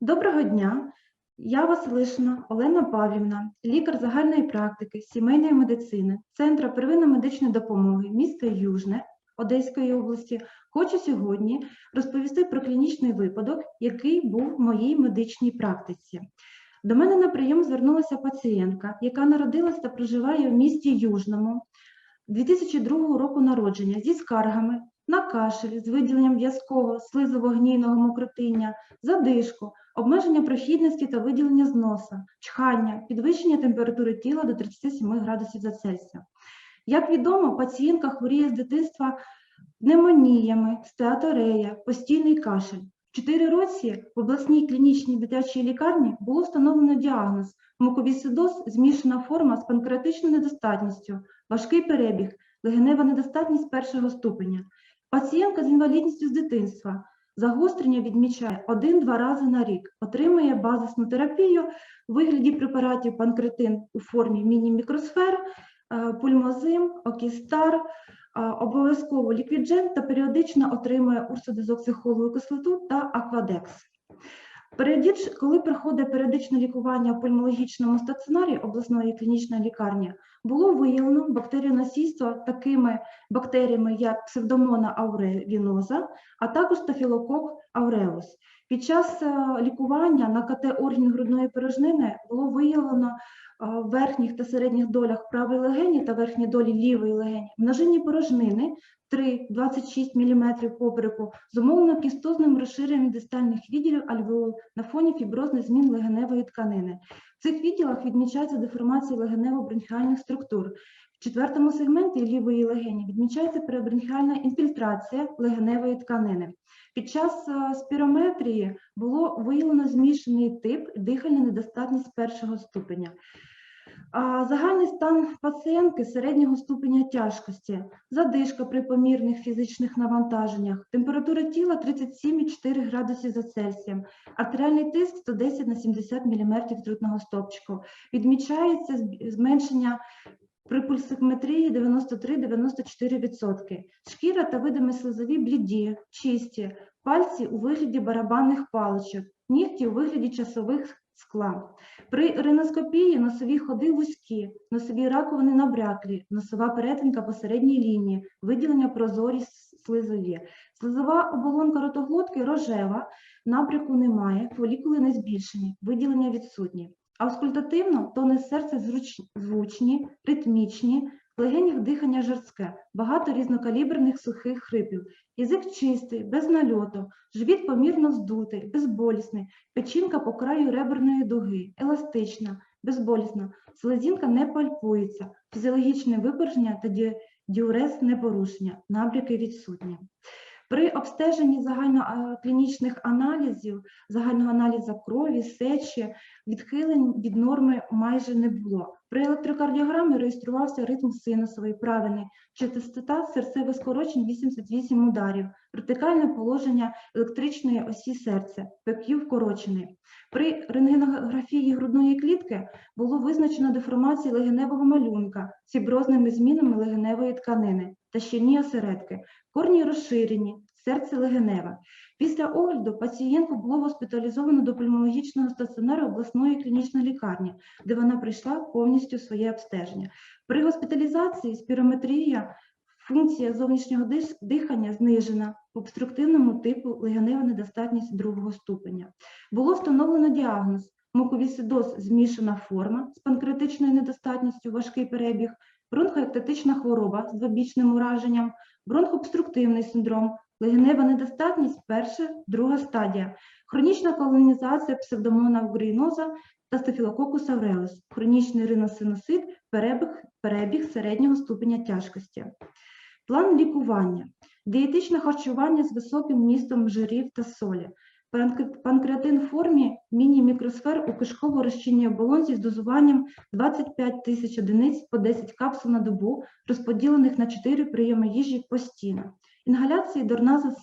Доброго дня! Я Василишина Олена Павлівна, лікар загальної практики, сімейної медицини, Центру первинної медичної допомоги міста Южне Одеської області. Хочу сьогодні розповісти про клінічний випадок, який був в моїй медичній практиці. До мене на прийом звернулася пацієнтка, яка народилася та проживає в місті Южному 2002 року народження зі скаргами на кашель з виділенням в'язкового слизово-гнійного мокротиння, задишку, обмеження прохідності та виділення з носа, чхання, підвищення температури тіла до 37 градусів за Цельсія. Як відомо, пацієнтка хворіє з дитинства пневмоніями, стеаторея, постійний кашель. В 4 році в обласній клінічній дитячій лікарні було встановлено діагноз муковісцидоз, змішана форма з панкреатичною недостатністю, важкий перебіг, легенева недостатність першого ступеня. Пацієнтка з інвалідністю з дитинства загострення відмічає один-два рази на рік, отримує базисну терапію у вигляді препаратів панкретин у формі міні-мікросфер, е, пульмозим, окістар, е, обов'язково ліквіджен та періодично отримує урсодезоксихолову кислоту та аквадекс. Коли проходить періодичне лікування в пульмологічному стаціонарі обласної клінічної лікарні, було виявлено бактеріоносійство такими бактеріями, як псевдомона ауревіноза, а також стафілокок ауреус. Під час е, лікування на КТ органів грудної порожнини було виявлено е, в верхніх та середніх долях правої легені та верхній долі лівої легені множинні порожнини 3-26 мм попереку зумовлено кістозним розширенням дистальних відділів альвеол на фоні фіброзних змін легеневої тканини. В цих відділах відмічається деформація легенево-бронхіальних структур. В четвертому сегменті лівої легені відмічається перебронхіальна інфільтрація легеневої тканини. Під час е, спірометрії було виявлено змішаний тип дихальна недостатність першого ступеня. Загальний стан пацієнтки середнього ступеня тяжкості, задишка при помірних фізичних навантаженнях, температура тіла 37,4 градуси за Цельсієм, артеріальний тиск 110 на 70 мм трутного стопчику. Відмічається зменшення при пульсикметрії 93-94%. Шкіра та видими слизові бліді, чисті, пальці у вигляді барабанних паличок, нігті у вигляді часових скла. При риноскопії носові ходи вузькі, носові раковини набряклі, носова перетинка по середній лінії, виділення прозорі слизові. Слизова оболонка ротоглотки рожева, набряку немає, фолікули не збільшені, виділення відсутні. Аускультативно тони серця звучні, ритмічні, в дихання жорстке, багато різнокаліберних сухих хрипів, язик чистий, без нальоту, живіт помірно здутий, безболісний, печінка по краю реберної дуги, еластична, безболісна, селезінка не пальпується, фізіологічне випорожнення та ді- діурез непорушення, набряки відсутні. При обстеженні загальноклінічних аналізів, загального аналізу крові, сечі, відхилень від норми майже не було. При електрокардіограмі реєструвався ритм синусовий, правильний, частота серцевих скорочень 88 ударів, вертикальне положення електричної осі серця, ПКЮ вкорочений. При рентгенографії грудної клітки було визначено деформацію легеневого малюнка фіброзними змінами легеневої тканини та щільні осередки, корні розширені, серце легеневе. Після огляду пацієнтку було госпіталізовано до пульмологічного стаціонару обласної клінічної лікарні, де вона пройшла повністю своє обстеження. При госпіталізації спірометрія, функція зовнішнього дихання знижена в обструктивному типу легенева недостатність другого ступеня. Було встановлено діагноз муковісцидоз змішана форма з панкреатичною недостатністю, важкий перебіг, бронхоектатична хвороба з двобічним ураженням, бронхообструктивний синдром, легенева недостатність перша, друга стадія, хронічна колонізація псевдомона авгріноза та стафілококус ауреус, хронічний риносинусит, перебіг, перебіг середнього ступеня тяжкості. План лікування. Дієтичне харчування з високим містом жирів та солі. Панкреатин в формі міні-мікросфер у кишково-розчинній оболонці з дозуванням 25 тисяч одиниць по 10 капсул на добу, розподілених на 4 прийоми їжі постійно. Інгаляції дорназис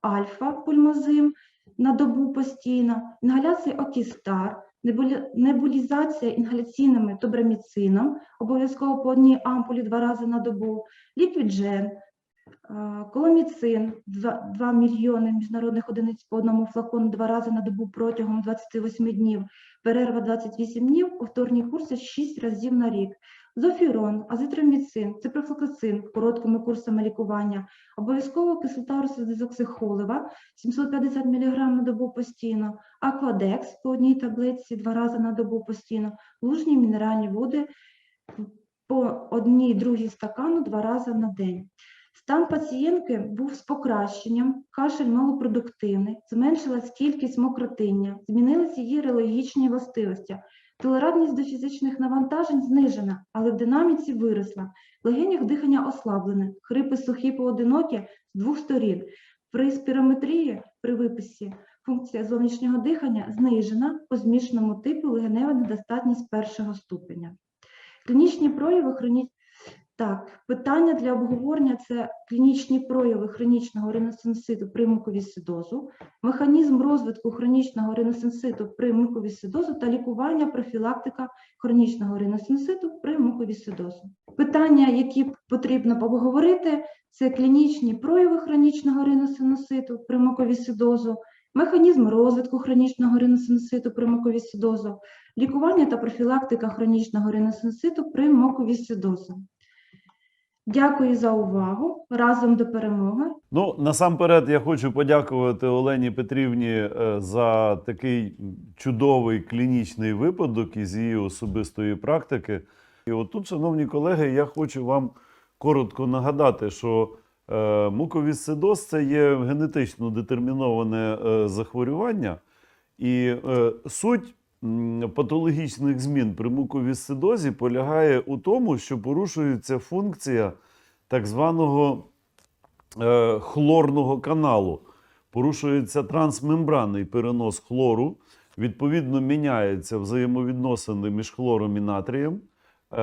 альфа пульмозим на добу постійно, інгаляції окістар, небулізація інгаляційними добраміцином, обов'язково по одній ампулі два рази на добу, ліквіджен, Е, Коломіцин 2, 2 мільйони міжнародних одиниць по одному флакону два рази на добу протягом 28 днів, перерва 28 днів, повторні курси 6 разів на рік. Зофірон, азитроміцин, ципрофлоксацин короткими курсами лікування, обов'язково кислота розсудизоксихолева 750 мг на добу постійно, аквадекс по одній таблетці два рази на добу постійно, лужні мінеральні води по одній другій стакану два рази на день. Стан пацієнтки був з покращенням, кашель малопродуктивний, зменшилась кількість мокротиння, змінилися її релогічні властивості. Толерантність до фізичних навантажень знижена, але в динаміці виросла. В легенях дихання ослаблене, хрипи сухі поодинокі з двох сторін. При спірометрії при виписі функція зовнішнього дихання знижена по змішаному типу легенева недостатність першого ступеня. Клінічні прояви хроні... Так, питання для обговорення це клінічні прояви хронічного риносенситу при муковісцидозу, механізм розвитку хронічного риносенситу при муковісцидозу та лікування профілактика хронічного риносенситу при муковісцидозу. Питання, які потрібно обговорити, це клінічні прояви хронічного риносинуситу при муковісцидозу, механізм розвитку хронічного риносинуситу при муковісцидозу, лікування та профілактика хронічного риносинуситу при муковісцидозу. Дякую за увагу. Разом до перемоги. Ну, насамперед, я хочу подякувати Олені Петрівні е, за такий чудовий клінічний випадок із її особистої практики. І отут, шановні колеги, я хочу вам коротко нагадати, що е, муковісцидоз – це є генетично детерміноване е, захворювання, і суть патологічних змін при муковісцидозі полягає у тому, що порушується функція так званого е, хлорного каналу. Порушується трансмембранний перенос хлору, відповідно, міняються взаємовідносини між хлором і натрієм, е,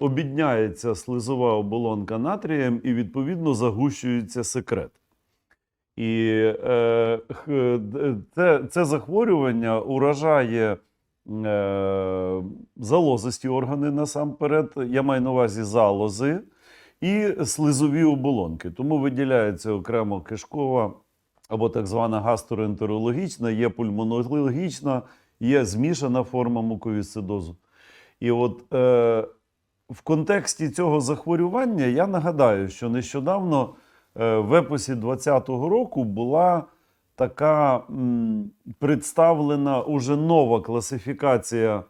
обідняється слизова оболонка натрієм і, відповідно, загущується секрет. І е, це, це захворювання уражає е, залозисті органи насамперед. Я маю на увазі залози і слизові оболонки. Тому виділяється окремо кишкова або так звана гастроентерологічна, є пульмонологічна, є змішана форма муковісцидозу. І от е, в контексті цього захворювання я нагадаю, що нещодавно е, в епосі 2020 року була така представлена уже нова класифікація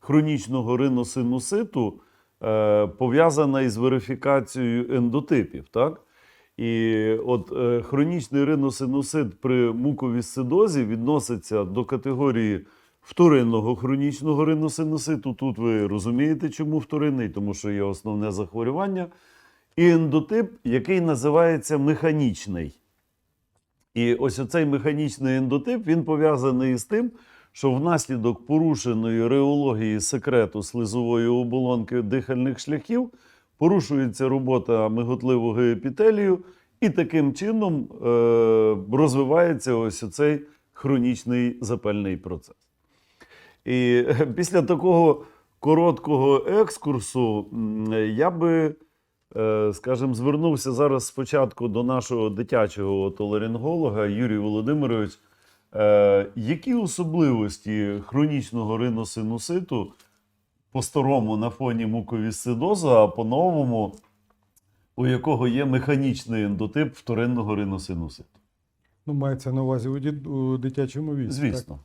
хронічного риносинуситу, е, пов'язана із верифікацією ендотипів. Так? І от е, хронічний риносинусит при муковісцидозі відноситься до категорії вторинного хронічного риносинуситу. Тут ви розумієте, чому вторинний, тому що є основне захворювання. І ендотип, який називається механічний. І ось оцей механічний ендотип він пов'язаний із тим, що внаслідок порушеної реології секрету слизової оболонки дихальних шляхів порушується робота миготливого епітелію, і таким чином е, розвивається ось оцей хронічний запальний процес. І е, після такого короткого екскурсу я би, скажімо, звернувся зараз спочатку до нашого дитячого отоларинголога Юрій Володимирович. Е, Які особливості хронічного риносинуситу по-старому на фоні муковісцидозу, а по-новому, у якого є механічний ендотип вторинного риносинуситу? Ну, мається на увазі у, дитячому віці. Звісно. Так?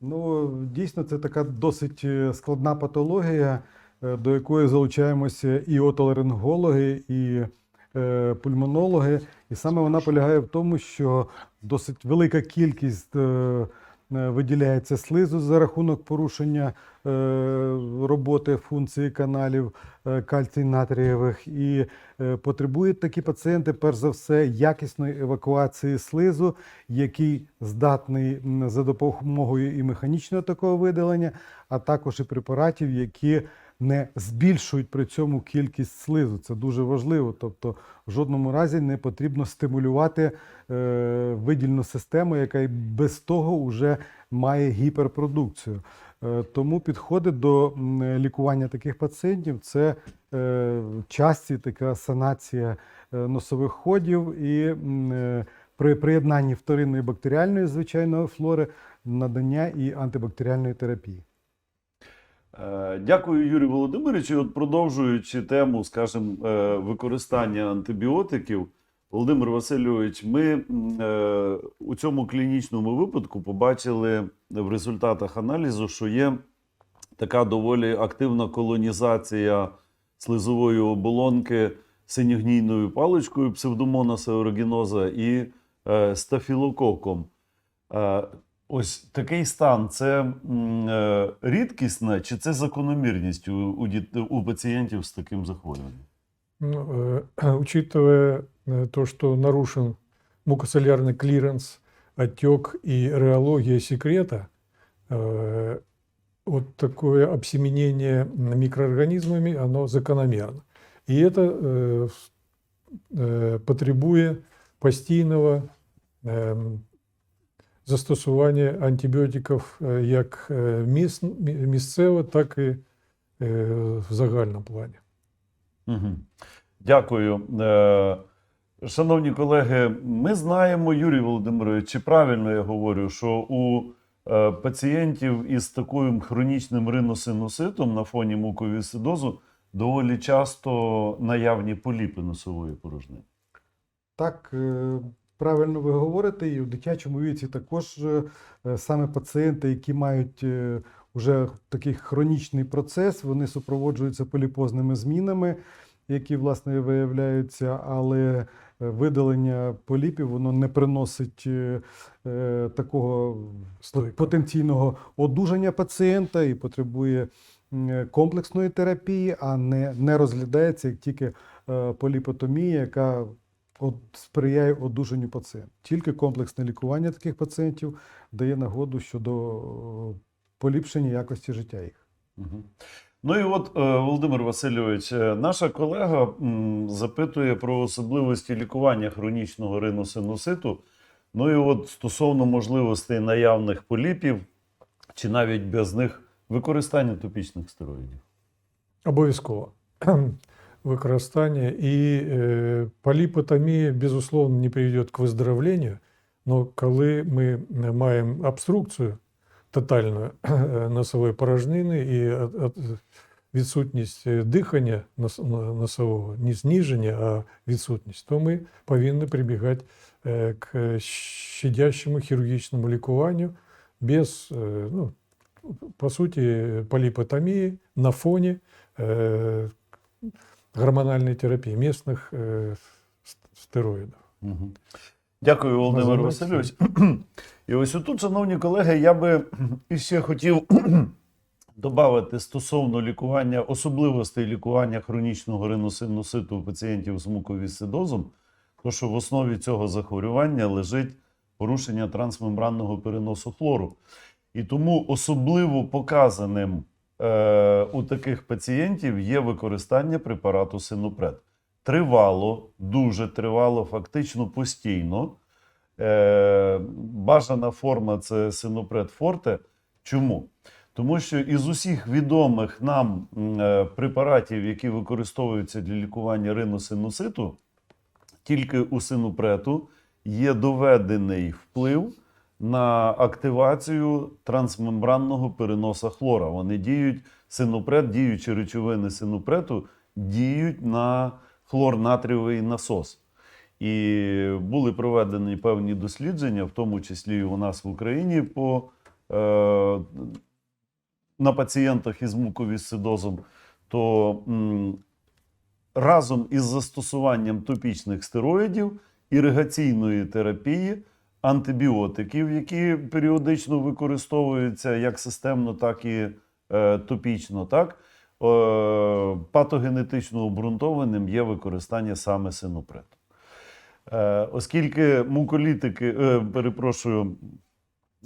Ну, дійсно, це така досить е, складна патологія, е, до якої залучаємося і отоларингологи, і е, пульмонологи. І саме вона полягає в тому, що досить велика кількість е, е, виділяється слизу за рахунок порушення е, роботи функції каналів е, кальцій натрієвих. І е, потребують такі пацієнти, перш за все, якісної евакуації слизу, який здатний за допомогою і механічного такого видалення, а також і препаратів, які не збільшують при цьому кількість слизу. Це дуже важливо. Тобто, в жодному разі не потрібно стимулювати е, видільну систему, яка і без того вже має гіперпродукцію. Е, Тому підходи до лікування таких пацієнтів це е, часті така санація е, носових ходів і е, при приєднанні вторинної бактеріальної звичайної флори надання і антибактеріальної терапії. Е, Дякую, Юрій Володимирович. От продовжуючи тему, скажімо, е, використання антибіотиків, Володимир Васильович, ми е, у цьому клінічному випадку побачили в результатах аналізу, що є така доволі активна колонізація слизової оболонки синьогнійною паличкою псевдомонаса аерогеноза і стафілококом. Е, Ось такий стан це м, е, рідкісна чи це закономірність у, у, діт- у пацієнтів з таким захворюванням? Ну, э, учитывая э, то, что нарушен мукоцеллярный клиренс, отек и реология секрета, э, вот такое обсеменение микроорганизмами, оно закономерно. И это э, с- э, потребує постійного ем, застосування антибіотиків е, як е, місцево, так і е, в загальному плані. Угу. Дякую. Шановні колеги, ми знаємо, Юрій Володимирович, чи правильно я говорю, що у пацієнтів із таким хронічним риносинуситом на фоні муковісцидозу доволі часто наявні поліпи носової порожнини. Так, правильно ви говорите, і в дитячому віці також е, е, саме пацієнти, які мають вже такий хронічний процес, вони супроводжуються поліпозними змінами, які власне виявляються, але е, видалення поліпів воно не приносить е, е, такого Стойко. потенційного одужання пацієнта і потребує комплексної терапії, а не, не розглядається як тільки е, поліпотомія, яка сприяє одужанню пацієнта. Тільки комплексне лікування таких пацієнтів дає нагоду щодо е, поліпшення якості життя їх. Угу. Ну і от, е, Володимир Васильович, е, наша колега запитує про особливості лікування хронічного риносинуситу. Ну і от стосовно можливостей наявних поліпів, чи навіть без них використання топічних стероїдів. Обов'язково використання і е, поліпотомія, безусловно, не приведет к выздоровлению, но коли ми маємо обструкцію тотальну е, носової порожнини і от- от- відсутність е, дихання нос- на- носового, не зниження, а відсутність, то ми повинні прибігати е, к щадящому хірургічному лікуванню без, е, ну, по суті, поліпотомії на фоні э, Гормональной терапии местных э, с- стероидов. Угу. Дякую, Володимир Васильович. І ось отут, шановні колеги, я би іще хотів додати стосовно лікування, особливостей лікування хронічного риносинуситу у пацієнтів з муковісцидозом, то що в основі цього захворювання лежить порушення трансмембранного переносу хлору. І тому особливо показаним у таких пацієнтів є використання препарату синопред. Тривало, дуже тривало, фактично постійно. Е, бажана форма це синопред форте. Чому? Тому що із усіх відомих нам е, препаратів, які використовуються для лікування риносинуситу, тільки у синопрету є доведений вплив на активацію трансмембранного переноса хлора. Вони діють, синопрет, діючі речовини синопрету діють на хлорнатрієвий насос. І були проведені певні дослідження, в тому числі і у нас в Україні, по, е, на пацієнтах із муковісцидозом, то м, разом із застосуванням топічних стероїдів, іригаційної терапії, антибіотиків, які періодично використовуються як системно, так і е, топічно, так, е, патогенетично обґрунтованим є використання саме синопрету. Е, оскільки муколітики, е, перепрошую,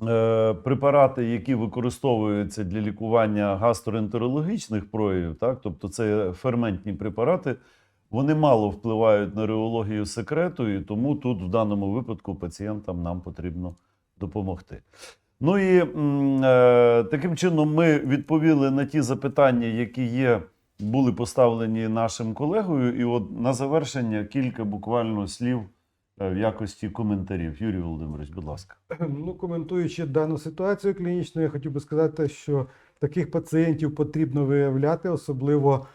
е, препарати, які використовуються для лікування гастроентерологічних проявів, так, тобто це ферментні препарати, вони мало впливають на реологію секрету, і тому тут в даному випадку пацієнтам нам потрібно допомогти. Ну і е, таким чином ми відповіли на ті запитання, які є, були поставлені нашим колегою. І от на завершення кілька буквально слів е, в якості коментарів. Юрій Володимирович, будь ласка. Ну, коментуючи дану ситуацію клінічну, я хотів би сказати, що таких пацієнтів потрібно виявляти, особливо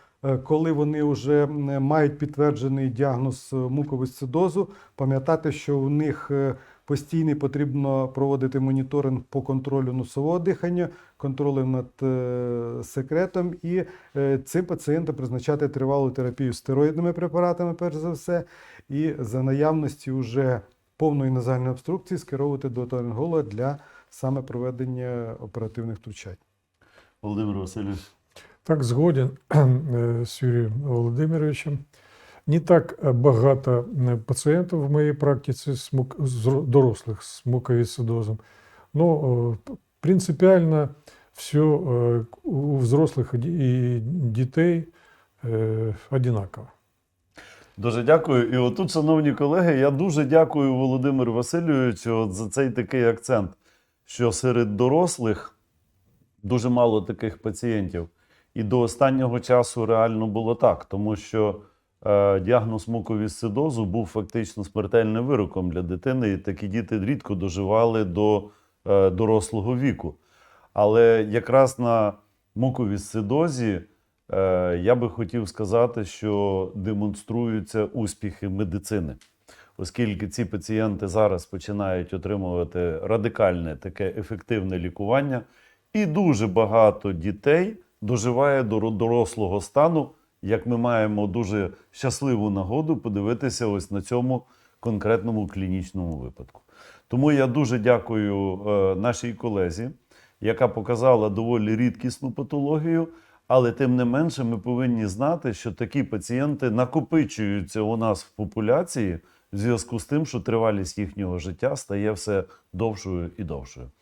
коли вони вже мають підтверджений діагноз е, муковисцидозу. Пам'ятати, що у них е, постійний потрібно проводити моніторинг по контролю носового дихання, контролю над е, секретом, і е, цим пацієнтам призначати тривалу терапію стероїдними препаратами, перш за все, і за наявності вже повної назальної обструкції скеровувати до отоларинголога для саме проведення оперативних втручань. Володимир Васильович. Так згоден е, з Юрієм Володимировичем. Не так е, багато пацієнтів в моїй практиці дорослих з муковисцидозом. Но е, принципіально все у взрослих і дітей одинаково. Дуже дякую. І отут, шановні колеги, я дуже дякую Володимиру Васильовичу за цей такий акцент, що серед дорослих дуже мало таких пацієнтів. І до останнього часу реально було так, тому що е, діагноз муковісцидозу був фактично смертельним вироком для дитини, і такі діти рідко доживали до е, дорослого віку. Але якраз на муковісцидозі Е, Я би хотів сказати, що демонструються успіхи медицини, оскільки ці пацієнти зараз починають отримувати радикальне таке ефективне лікування, і дуже багато дітей доживає до дорослого стану, як ми маємо дуже щасливу нагоду подивитися ось на цьому конкретному клінічному випадку. Тому я дуже дякую е, нашій колезі, яка показала доволі рідкісну патологію. Але тим не менше, ми повинні знати, що такі пацієнти накопичуються у нас в популяції в зв'язку з тим, що тривалість їхнього життя стає все довшою і довшою.